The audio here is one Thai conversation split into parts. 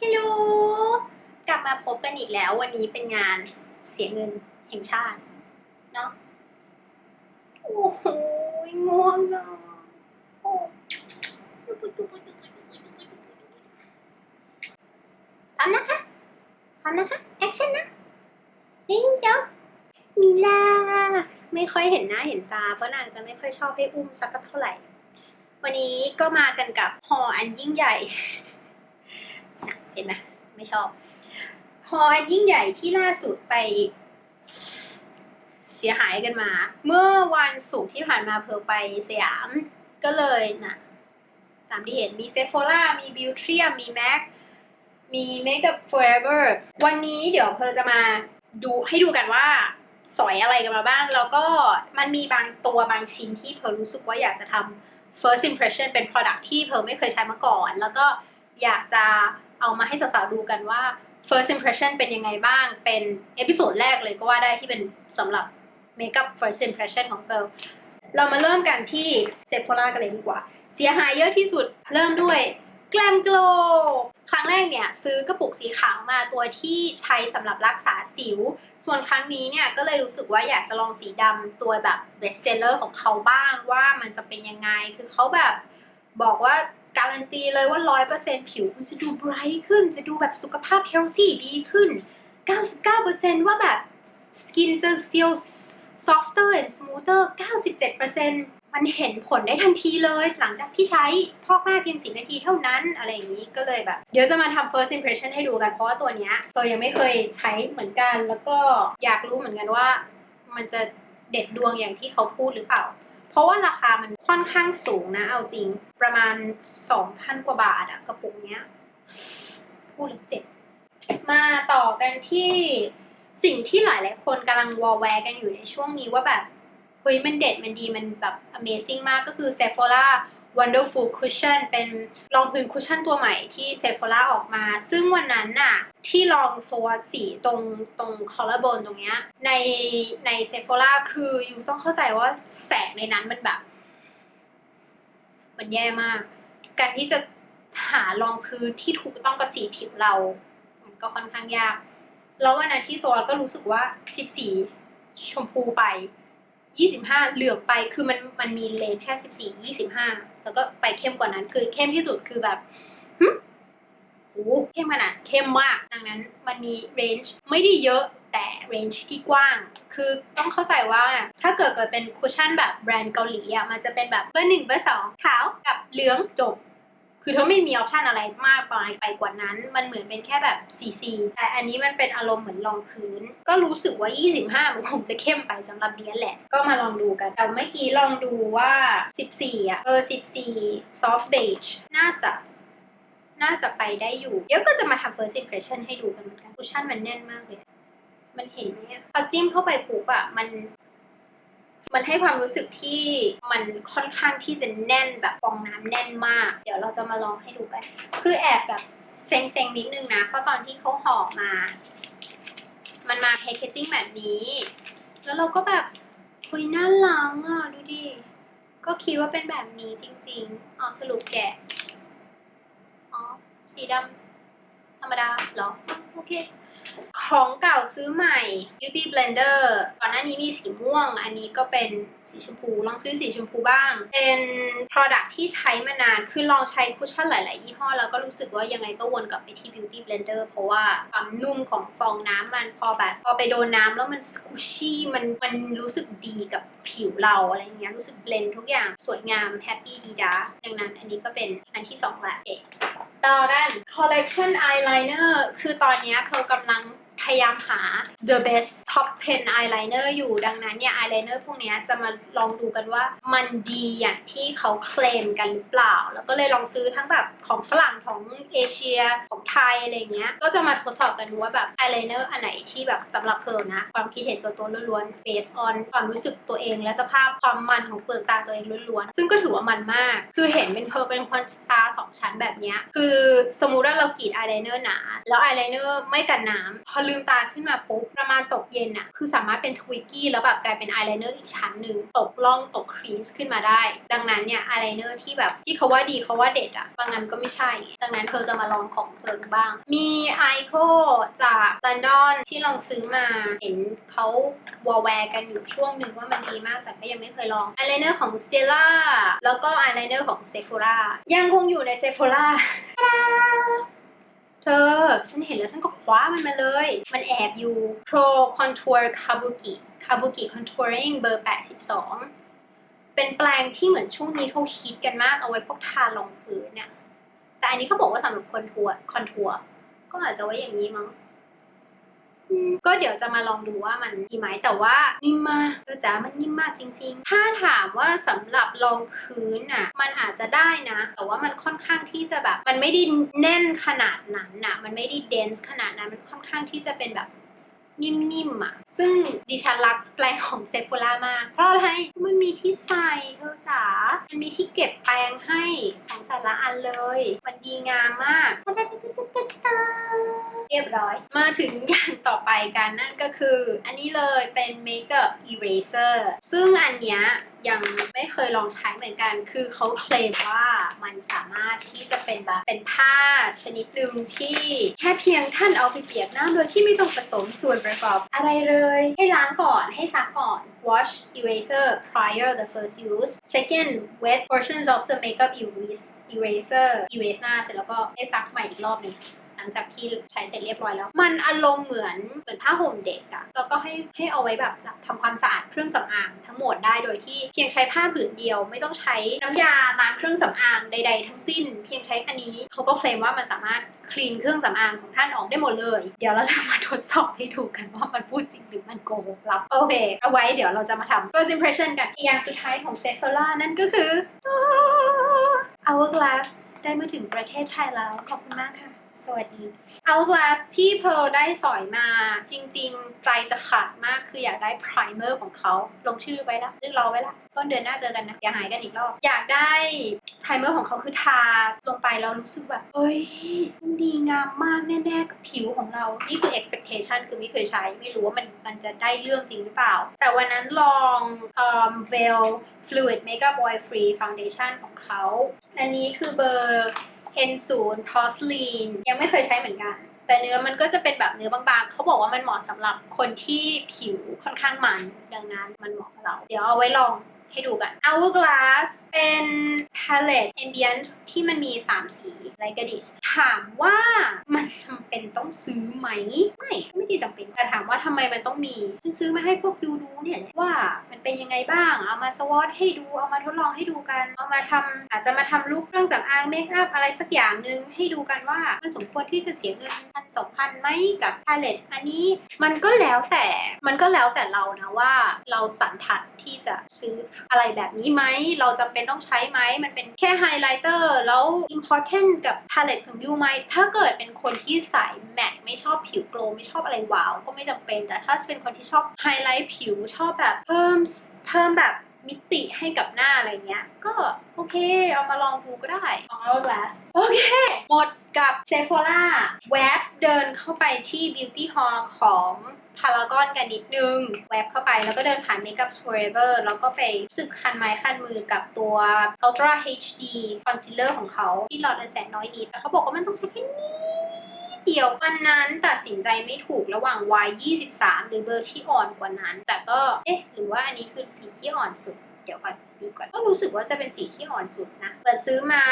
ฮัลโหลกลับมาพบกันอีกแล้ว วันนี้เป็นงานเสียเงินแห่งชาติ เนาะโอ้โหง่วงนอนโอ้พร้อมนะคะพร้อมนะคะ แอคชั่นนะยิ่งจ๊อบมีลา ไม่ค่อยเห็นหน้าเห็นตา เพราะนางจะไม่ค่อยชอบให้อุ้มสักเท่าไหร่ วันนี้ก็มากันกับฮออันยิ่งใหญ่ เห็นไหมไม่ชอบ ฮออันยิ่งใหญ่ที่ล่าสุดไป เสียหายกันมา เมื่อวันศุกร์ที่ผ่านมาเพอไปสยาม ก็เลยนะตามที่เห็นมีเซฟ h ล่ามีบิวเทียมมีแม็กมี Makeup Forever วันนี้เดี๋ยวเพอจะมาดูให้ดูกันว่าสอยอะไรกันมาบ้าง แล้วก็มันมีบางตัวบางชิ้นที่เพอรู้สึกว่าอยากจะทำ first impression เป็น product ที่เพอไม่เคยใช้มาก่อน แล้วก็อยากจะ เอามาให้สาวๆดูกันว่า first impression เป็นยังไงบ้าง เป็นเอพิโซดแรกเลยก็ว่าได้ที่เป็นสำหรับ makeup first impression ของเพอเรามาเริ่มกันที่เซฟโ o ล่ากันเลยดีกว่า เสียหายเยอะที่สุดเริ่มด้วย Glam Glow ครั้งแรกเนี่ยซื้อกระปุกสีขาวมาตัวที่ใช้สำหรับรักษาสิว ส่วนครั้งนี้เนี่ยก็เลยรู้สึกว่าอยากจะลองสีดำตัวแบบ best seller ของเขาบ้างว่ามันจะเป็นยังไง คือเขาแบบบอกว่า การันตีเลยว่า 100%ผิวคุณจะดู bright ขึ้น จะดูแบบสุขภาพ healthy ดีขึ้น 99%ว่าแบบ skin จะ feel softer and smoother 97%มันเห็นผลได้ทันทีเลย หลังจากที่ใช้พอกหน้าเพียง10นาทีเท่านั้น อะไรอย่างนี้ก็เลยแบบ เดี๋ยวจะมาทำ first impression ให้ดูกันเพราะว่าตัวเนี้ยตัวยังไม่เคยใช้เหมือนกัน แล้วก็อยากรู้เหมือนกันว่า มันจะเด็ดดวงอย่างที่เขาพูดหรือเปล่า เพราะว่าราคามันค่อนข้างสูงนะ เอาจริงประมาณ 2,000 กว่าบาทอะกระปุกเนี้ยพูดแล้วเจ็บ มาต่อกันที่สิ่งที่หลายหลายคนกำลังวอลแวร์กันอยู่ในช่วงนี้ว่าแบบ เฮ้ยมันเด็ดมันดีมันแบบ amazing มากก็คือ Sephora Wonderful Cushion เป็นรองพื้นคุชชั่นตัวใหม่ที่ Sephora ออกมา ซึ่งวันนั้นน่ะที่ลองโซวสีตรงตรง collarbone ตรงเนี้ยในใน Sephora คืออยู่ต้องเข้าใจว่าแสงในนั้นมันแบบ มันแย่มาก การที่จะหารองพื้นที่ถูกต้องกับสีผิวเรา มันก็ค่อนข้างยาก แล้ววันนั้นที่โซนก็รู้สึกว่า 14 ชมพูไป 25 เหลืองไปคือมันมันมีเลนแค่ 14 25 แล้วก็ไปเข้มกว่านั้นคือเข้มที่สุดคือแบบหึโอ้เข้มขนาดเข้มมาก ดังนั้นมันมีเรนจ์ไม่ได้เยอะแต่เรนจ์ที่กว้าง คือต้องเข้าใจว่าถ้าเกิดเกิดเป็นคุชชั่นแบบแบรนด์เกาหลีอะมันจะเป็นแบบเบอร์หนึ่งเบอร์สองขาวกับเหลืองจบ คือเธอไม่มีออปชันอะไรมากไปไปกว่านั้น มันเหมือนเป็นแค่แบบซีซีแต่อันนี้มันเป็นอารมณ์เหมือนรองพื้น ก็รู้สึกว่า 25 มันคงจะเข้มไปสำหรับเดียนแหละ ก็มาลองดูกัน แต่เมื่อกี้ลองดูว่า 14 อะ เออ 14 soft beige น่าจะน่าจะไปได้อยู่ เดี๋ยวก็จะมาทำ first impression ให้ดูกันเหมือนกันคุชชั่นมันแน่นมากเลย มันเห็นไหมพอจิ้มเข้าไปปุ๊บอะมัน มันให้ความรู้สึกที่มันค่อนข้างที่จะแน่นแบบฟองน้ำแน่นมาก เดี๋ยวเราจะมาลองให้ดูกัน คือแอบแบบเซ็งๆนิดนึงนะ เพราะตอนที่เขาห่อมา มันมาแพคเกจิ้งแบบนี้ แล้วเราก็แบบคุยน่ารักอะดูดิ ก็คิดว่าเป็นแบบนี้จริงๆอ๋อสรุปแกะ อ๋อ สีดำธรรมดาเหรอ โอเค ของเก่าซื้อใหม่ Beauty Blender ก่อนหน้านี้มีสีม่วง อันนี้ก็เป็นสีชมพู ลองซื้อสีชมพูบ้าง เป็น Product ที่ใช้มานาน คือลองใช้คุชชั่นหลาย ๆ ยี่ห้อ แล้วก็รู้สึกว่ายังไงก็วนกลับไปที่ Beauty Blender เพราะว่าความนุ่มของฟองน้ำมันพอแบบ พอไปโดนน้ำแล้วมันสกูชี่มันมันรู้สึกดีกับผิวเราอะไรเงี้ย รู้สึกเบลนทุกอย่างสวยงามแฮปปี้ดีดาดังนั้นอันนี้ก็เป็นอันที่สองละต่อกัน collection eyeliner คือตอนนี้เธอกำลัง พยายามหา the best top 10 eyeliner อยู่ ดังนั้นเนี่ย eyeliner พวกนี้จะมาลองดูกันว่ามันดีอย่างที่เขาเคลมกันหรือเปล่า แล้วก็เลยลองซื้อทั้งแบบของฝรั่งของเอเชียของไทยอะไรเงี้ย ก็จะมาทดสอบกันดูว่าแบบ eyeliner อันไหนที่แบบสำหรับเพอนะ ความคิดเห็นส่วนตัวล้วนๆ based on ความรู้สึกตัวเองและสภาพความมันของเปลือกตาตัวเองล้วนๆ ซึ่งก็ถือว่ามันมาก คือเห็นเป็นเพอเป็นคนตาสองชั้นแบบเนี้ย คือสมมุติว่าเรากรีดอายไลเนอร์หนา แล้วอายไลเนอร์ไม่กันน้ำพอลืมตาขึ้นมาปุ๊บ ประมาณตกเย็นอะคือสามารถเป็นทวิกกี้แล้วแบบกลายเป็นอายไลเนอร์อีกชั้นหนึ่งตกล่องตกครีสขึ้นมาได้ ดังนั้นเนี่ยอายไลเนอร์ที่แบบที่เขาว่าดีเขาว่าเด็ดอะบางอันก็ไม่ใช่ ดังนั้นเธอจะมาลองของเธอบ้าง มีไอโคจากลอนดอนที่ลองซื้อมาเห็นเขาวอลแวร์กันอยู่ช่วงหนึ่งว่ามันดีมากแต่ก็ยังไม่เคยลองอายไลเนอร์ของ Stella แล้วก็อายไลเนอร์ของ Sephora ยังคงอยู่ใน Sephora เธอ ฉันเห็นแล้วฉันก็คว้ามันมาเลย มันแอบอยู่ Pro Contour Kabuki Kabuki Contouring เบอร์ 82 เป็นแปลงที่เหมือนช่วงนี้เขาฮิตกันมากเอาไว้พวกทารองพื้นเนี่ย แต่อันนี้เขาบอกว่าสำหรับคอนทัวร์คอนทัวร์ก็อาจจะไว้อย่างนี้มั้ง ก็เดี๋ยวจะมาลองดูว่ามันดีไหมแต่ว่านิ่มมากเออจ๋ามันนิ่มมากจริง ๆ ถ้าถามว่าสำหรับรองพื้นอะมันอาจจะได้นะ แต่ว่ามันค่อนข้างที่จะแบบ มันไม่ได้แน่นขนาดนั้นน่ะ มันไม่ได้เดนส์ขนาดนั้น มันค่อนข้างที่จะเป็นแบบนิ่มๆอะ ซึ่งดิฉันรักแปลงของเซฟ h ล่ามาก เพราะอะไร มันมีที่ใส่เธอจ๋า มันมีที่เก็บแปรงให้ของแต่ละอันเลย มันดีงามมาก เรียบร้อย มาถึงอย่างต่อไปกันนั่นก็คือ อันนี้เลยเป็น Makeup Eraser ซึ่งอันเนี้ยยังไม่เคยลองใช้เหมือนกัน คือเขาเคลมว่ามันสามารถที่จะเป็นแบบเป็นผ้าชนิดหนึ่งที่แค่เพียงท่านเอาไปเปียกน้ำโดยที่ไม่ต้องผสมส่วนประกอบ อะไรเลย ให้ล้างก่อนให้ซักก่อน wash eraser prior the first use second wet portions of the makeup erase eraser erase หน้าเสร็จแล้วก็ให้ซักใหม่อีกรอบหนึ่ง ลังจากที่ใช้เสร็จเรียบร้อยแล้ว มันอารมณ์เหมือนเหมือนผ้าห่มเด็กอะแล้วก็ให้ให้เอาไว้แบบทำความสะอาดเครื่องสำอางทั้งหมดได้โดยที่เพียงใช้ผ้าผืนเดียว ไม่ต้องใช้น้ำยาล้างเครื่องสำอางใด ๆ ทั้งสิ้น เพียงใช้อันนี้เขาก็เคลมว่ามันสามารถคลีนเครื่องสำอางของท่านออกได้หมดเลย เดี๋ยวเราจะมาทดสอบให้ดูกันว่ามันพูดจริงหรือมันโกหกเราโอเค เอาไว้เดี๋ยวเราจะมาทำ first impression กันอีกอย่างสุดท้ายของ Sephora นั่นก็คือ Hourglass ได้มาถึงประเทศไทยแล้ว ขอบคุณมากค่ะ สวัสดี Hourglass ที่เพร์ลได้สอยมาจริง ๆ ใจจะขาดมากคืออยากได้ primer ของเขาลงชื่อไว้ละเรียกรอไว้ละต้นเดือนหน้าเจอกันนะอย่าหายกันอีกรอบ อยากได้ primer ของเขาคือทาลงไปแล้วรู้สึกแบบเฮ้ยดีงามมากแน่ๆกับผิวของเรา นี่คือ expectation คือไม่เคยใช้ ไม่รู้ว่ามันมันจะได้เรื่องจริงหรือเปล่า แต่วันนั้นลองเอ่อ Veil Fluid Makeup Oil Free Foundation ของเขา อันนี้คือเบอร์ N0 t o s l e n ยังไม่เคยใช้เหมือนกัน แต่เนื้อมันก็จะเป็นแบบเนื้อบางๆ เขาบอกว่ามันเหมาะสำหรับคนที่ผิวค่อนข้างมัน ดังนั้นมันเหมาะกับเรา เดี๋ยวเอาไว้ลองให้ดูกัน Hourglass เป็น palette ambient ที่มันมี 3 สีไลก a ดิส ถามว่ามันจำเป็นต้องซื้อไหม ไม่ไม่ได้จำเป็นแต่ถามว่าทำไมมันต้องมีฉันซื้อมาให้พวกยูดูเนี่ยว่ามันเป็นยังไงบ้าง เอามาสวอตให้ดูเอามาทดลองให้ดูกัน เอามาทำอาจจะมาทำรูปเครื่องสำอางเมคอัพอะไรสักอย่างหนึ่งให้ดูกันว่ามันสมควรที่จะเสียเงินพันสองพันไหมกับพาเลตอันนี้มันก็แล้วแต่มันก็แล้วแต่เรานะว่าเราสันทัดที่จะซื้ออะไรแบบนี้ไหมเราจำเป็นต้องใช้ไหมมันเป็นแค่ไฮไลท์เตอร์แล้ว important กับพาเลตของยูไหมถ้าเกิดเป็นคนที่สายแมทไม่ชอบผิวโกลว์ไม่ชอบอะไรว้าวก็ไม่จำเป็น แต่ถ้าเป็นคนที่ชอบไฮไลท์ผิวชอบแบบเพิ่มเพิ่มแบบมิติให้กับหน้าอะไรเงี้ย ก็โอเค เอามาลองดูก็ได้ของ Hourglass โอเค หมดกับ Sephora แวบเดินเข้าไปที่ Beauty Hall ของ พารากอนกันนิดนึง แวบเข้าไปแล้วก็เดินผ่าน Makeup Forever แล้วก็ไปสึกคันไม้คันมือกับตัว Ultra HD Concealer ของเขา ที่หลอดอันแสนน้อยนิดแต่เขาบอกว่ามันต้องใช้แค่นี้เดียววันนั้นตัดสินใจไม่ถูกระหว่าง Y 23 หรือเบอร์ที่อ่อนกว่านั้น แต่ก็เอ๊ะหรือว่าอันนี้คือสีที่อ่อนสุดเดี๋ยวก่อน ดูก่อน ก็รู้สึกว่าจะเป็นสีที่อ่อนสุดนะเปิดซื้อมา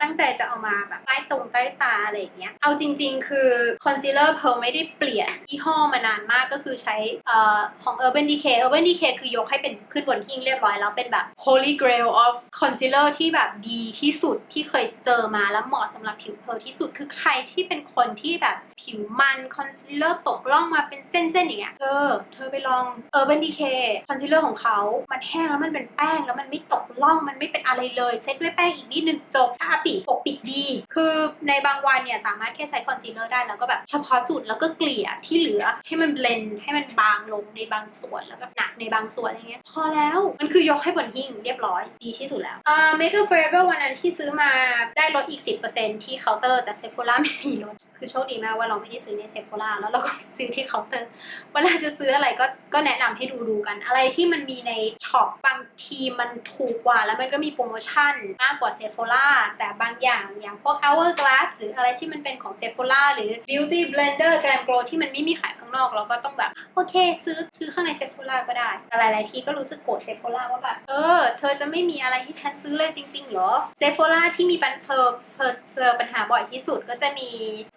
ตั้งใจจะเอามาแบบใต้ตรงใต้ตาอะไรอย่างเงี้ย เอาจริง ๆ คือคอนซีลเลอร์เพลไม่ได้เปลี่ยนยี่ห้อมานานมากก็คือใช้เอ่อของ Urban Decay Urban Decay คือยกให้เป็นขึ้นบนหิ้งเรียบร้อยแล้วเป็นแบบ Holy Grail of Concealer ที่แบบดีที่สุดที่เคยเจอมาแล้วเหมาะสำหรับผิวเพร์ลที่สุดคือใครที่เป็นคนที่แบบผิวมันคอนซีลเลอร์ตกล่องมาเป็นเส้นๆอย่างเงี้ยเธอเธอไปลอง Urban Decay คอนซีลเลอร์ของเขา มันแห้งแล้วมันเป็นแป้งแล้วมันมันไม่ตกล่องมันไม่เป็นอะไรเลยเซ็ตด้วยแป้งอีกนิดนึงจบทาปิดปกปิดดี คือในบางวันเนี่ยสามารถแค่ใช้คอนซีลเลอร์ได้แล้วก็แบบเฉพาะจุดแล้วก็เกลี่ยที่เหลือให้มันเบลนด์ให้มันบางลงในบางส่วนแล้วก็หนักในบางส่วนอะไรเงี้ยพอแล้วมันคือยกให้บนหิ้งเรียบร้อยดีที่สุดแล้วอ่า Makeup Forever วันนั้นที่ซื้อมาได้ลดอีก 10%ที่เคาน์เตอร์แต่ Sephora ไม่มีลดคือโชคดีมากว่าเราไม่ได้ซื้อใน Sephora แล้วเราก็ไปซื้อที่เคาน์เตอร์เวลาจะซื้ออะไรก็ก็แนะนำให้ดูดูกัน อะไรที่มันมีในช็อปบางทีมันถูกกว่า แล้วมันก็มีโปรโมชั่นมากกว่าเซฟโฟล่าแต่บางอย่างอย่างพวก Hourglass หรืออะไรที่มันเป็นของเซฟโฟล่าหรือ Beauty Blender Glam Glow ที่มันไม่มีขายางนอกเราก็ต้องแบบ โอเค ซื้อซื้อข้างในเซฟ h o ล่าก็ได้ แต่หลาย ๆ ทีก็รู้สึกโกรธเซฟ h o ล่าว่าแบบเออ เธอจะไม่มีอะไรที่ฉันซื้อเลยจริงๆเหรอเซฟ h o ล่าที่มีปัญเธอเธอเจอปัญหาบ่อยที่สุดก็จะมี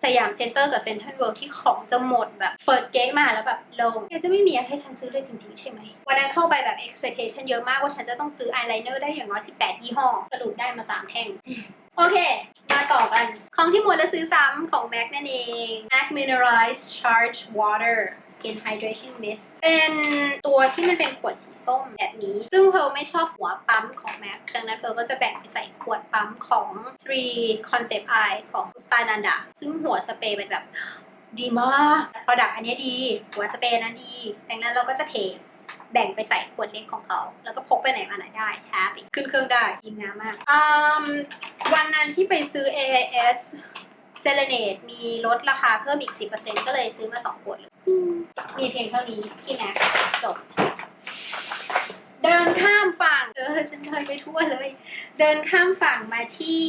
สยามเซ็นเตอร์กับเซ็นทรัลเวิลด์ที่ของจะหมดแบบ เปิดเก๊มาแล้วแบบลงจะไม่มีอะไรให้ฉันซื้อเลยจริง ๆ ใช่ไหมวันนั้นเข้าไปแบบ expectation เยอะมากว่าฉันจะต้องซื้ออายไลเนอร์ได้อย่างน้อย18ยี่ห้อสรุปได้มา3แท่ง โอเค มาต่อกัน ของที่หมดแล้วซื้อซ้ำของ MAC นั่นเอง MAC Mineralized Charged Water Skin Hydration Mist เป็นตัวที่มันเป็นขวดสีส้มแบบนี้ ซึ่งเพร์ลไม่ชอบหัวปั๊มของ MAC ดังนั้นเพร์ลก็จะแบ่งไปใส่ขวดปั๊มของ3 Concept Eye ของ s t y l a n d a ซึ่งหัวสเปรย์เป็นแบบดีมาก Product อันนี้ดี หัวสเปรย์นั้นดี ดังนั้นเราก็จะเท แบ่งไปใส่ขวดเล็กของเขา แล้วก็พกไปไหนมาไหนได้แฮปปี้ขึ้นเครื่องได้ดีงามมากอืมวันนั้นที่ไปซื้อ AIS เซเลเนตมีลดราคาเพิ่มอีก 10%ก็เลยซื้อมา 2 ขวดเลยมีเพียงเท่านี้ที่แม็กจบ เดินข้ามฝั่งเออฉันเดินไปทั่วเลย เดินข้ามฝั่งมาที่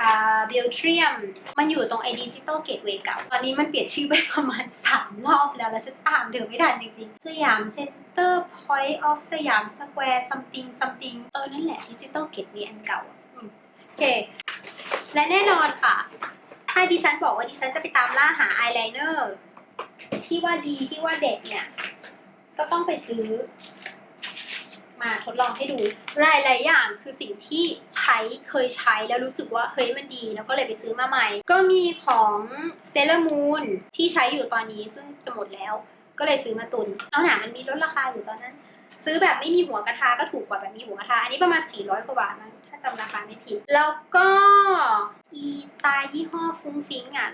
อ่าเบลเทียม มันอยู่ตรงไอดิจิตอลเกตเวย์เก่า ตอนนี้มันเปลี่ยนชื่อไปประมาณ 3 รอบแล้ว แล้วฉันตามเดินไม่ทันจริงๆ สยามเซ็นเตอร์พอยต์ออฟสยามสแควร์ซัมติงซัมติงเออ นั่นแหละดิจิตอลเกตเวย์อันเก่าอืมโอเค และแน่นอนค่ะ ถ้าดิฉันบอกว่าดิฉันจะไปตามล่าหาอายไลเนอร์ที่ว่าดีที่ว่าเด็ดเนี่ย ก็ต้องไปซื้อ มาทดลองให้ดูหลายๆอย่างคือสิ่งที่ใช้เคยใช้แล้วรู้สึกว่าเฮ้ยมันดี แล้วก็เลยไปซื้อมาใหม่ ก็มีของเซเลอร์มูนที่ใช้อยู่ตอนนี้ซึ่งจะหมดแล้ว ก็เลยซื้อมาตุนเอาหนามันมีลดราคาอยู่ตอนนั้น ซื้อแบบไม่มีหัวกระทะก็ถูกกว่าแบบมีหัวกระทะอันนี้ประมาณ 400 กว่าบาทมั้งถ้าจำราคาไม่ผิด แล้วก็อีตายี่ห้อฟุ้งฟิ้งอะ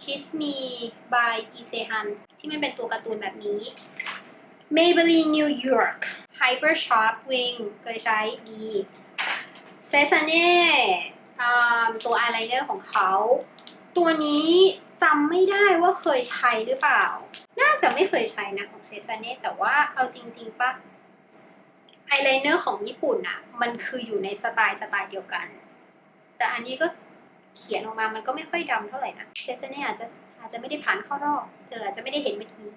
Kiss Me by i s e h a n ที่มันเป็นตัวการ์ตูนแบบนี้ Maybelline New York Hyper Sharp Wing เคยใช้ดีเซซาเน่ตัวอายไลเนอร์ของเขา ตัวนี้จำไม่ได้ว่าเคยใช้หรือเปล่า น่าจะไม่เคยใช้นะของเซซาเน่แต่ว่าเอาจริง ๆปะอายไลเนอร์ของญี่ปุ่นอะมันคืออยู่ในสไตล์สไตล์เดียวกัน แต่อันนี้ก็เขียนออกมามันก็ไม่ค่อยดำเท่าไหร่นะเซซาเน่อาจจะอาจจะไม่ได้ผ่านเข้ารอบเธออาจจะไม่ได้เห็นเมื่อกี้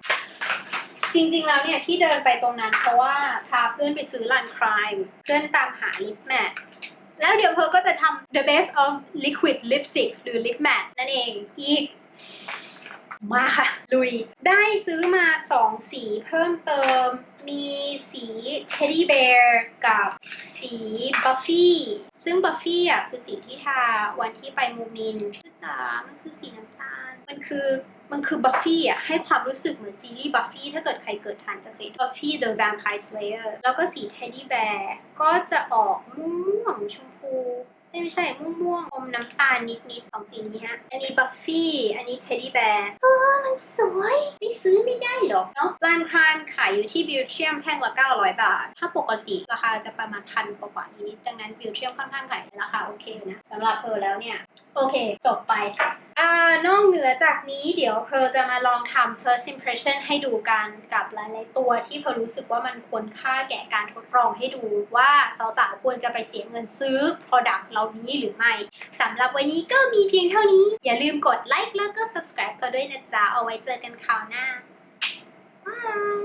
จริงๆ แล้วเนี่ยที่เดินไปตรงนั้นเพราะว่าพาเพื่อนไปซื้อลันครายเพื่อนตามหาลิปแมทแล้วเดี๋ยวเพอก็จะทำ the best of liquid lipstick หรือ lip matte นั่นเองอีก มาค่ะ ลุย ได้ซื้อมาสองสีเพิ่มเติม มีสี teddy bear กับสี buffy ซึ่ง buffy อะคือสีที่ทาวันที่ไปมูมินคือจ๋ามันคือสีน้ำตาล คือมันคือบัฟฟี่อะให้ความรู้สึกเหมือนซีรีส์บัฟฟี่ถ้าเกิดใครเกิดทันจะเคยบัฟฟี่ The Vampire Slayer แล้วก็สีเทดดี้แบร์ก็จะออกม่วงชมพูไม่ใช่ม่วงม่วงๆอมน้ำตาลนิดๆสองสีนี้ฮะ อันนี้บัฟฟี่ อันนี้เทดดี้แบร์เออมันสวย ไม่ซื้อไม่ได้หรอกเนาะร้านครามขายอยู่ที่บิวเทียมแท่งละ 900 บาท ถ้าปกติราคาจะประมาณพันกว่านิดดังนั้นบิวเทียมค่อนข้างขายราคาโอเคนะสำหรับเออแล้วเนี่ย โอเค จบไป นอกเหนือจากนี้เดี๋ยวเพอจะมาลองทำ first impression ให้ดูกันกับหลาย ๆ ตัวที่เพอรู้สึกว่ามันควรค่าแก่การทดลองให้ดูว่าสาวๆควรจะไปเสียเงินซื้อ product เหล่านี้หรือไม่สำหรับวันนี้ก็มีเพียงเท่านี้ อย่าลืมกดไลค์แล้วก็ subscribe ก็ด้วยนะจ๊ะ เอาไว้เจอกันคราวหน้าบาย